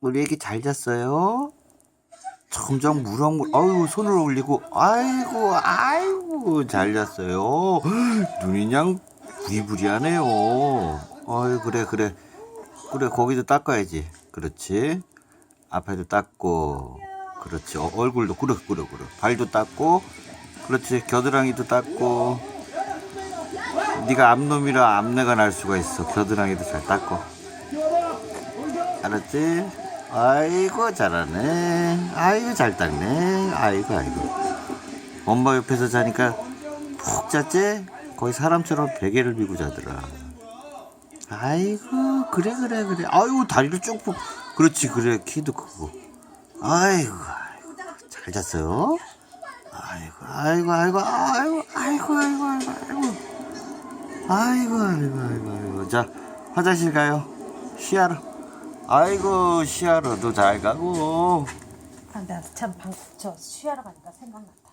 우리 애기 잘 잤어요? 점점 무럭무럭 아유 손을 올리고 아이고 아이고 잘 잤어요. 눈이 그냥 부리부리하네요. 아유 그래 그래. 그래 거기도 닦아야지. 그렇지? 앞에도 닦고 그렇지. 어, 얼굴도 그래 그래 그래 발도 닦고 그렇지. 겨드랑이도 닦고. 네가 앞놈이라 앞내가 날 수가 있어. 겨드랑이도 잘 닦고. 알았지? 아이고 잘하네. 아이고 잘 닦네. 아이고 아이고. 엄마 옆에서 자니까 푹 잤지? 거의 사람처럼 베개를 비고 자더라. 아이고 그래 그래 그래. 아이고 다리를 쭉쭉 그렇지 그래. 키도 크고. 아이고 아이고. 잘 잤어요? 아이고 아이고 아이고 아이고 아이고 아이고 아이고 아이고. 아이고 아이고 아이고 아이고. 자 화장실 가요. 쉬하러 아이고 쉬하러도 잘 가고 아, 나참저 쉬하러 가니까 생각났다.